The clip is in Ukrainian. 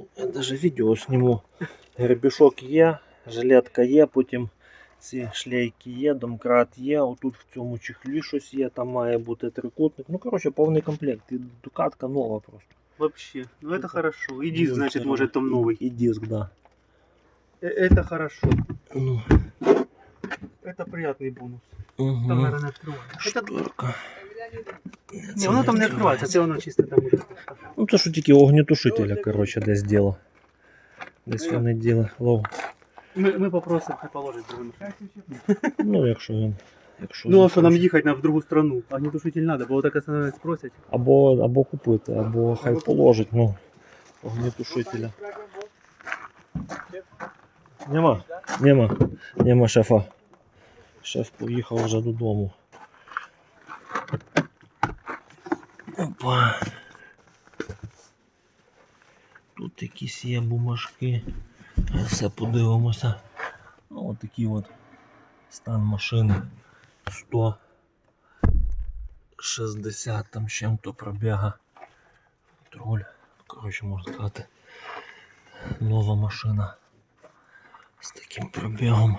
Ну, я даже відео зніму. Гребішок є, жилетка є, потім ці шлейки є, домкрат є, отут в цьому чехлі щось є, там має бути трикутник. Ну, коротше, повний комплект. І дукатка нова просто. Вообще. Ну это хорошо. И диск, Ну, значит, це- может там новый. І, і диск, да. Э, Это хорошо. Ну, Это приятный бонус. угу. Там, наверное, открывается. Это... Шторка. Не, воно там не відкривається, це воно чисто там уже. Ну, це що тільки огнетушителя, коротше, десь діло. Десь вони діли. Лов. Ми, ми попросимо, хай положить другу. Ну, якщо він. Якщо Ну а що нам їхати на в другу страну? Огнетушитель надо, бо так остановить спросять. Або, або купити, або хай положить, ну, огнетушителя. Нема, нема, нема шефа. Шеф поїхав вже додому. Опа. Тут якісь є бумажки. Все подивимося. Ну, от такий от стан машини. 160 там чим-то пробіга. Контроль. Коротше, можна сказати. Нова машина з таким пробігом.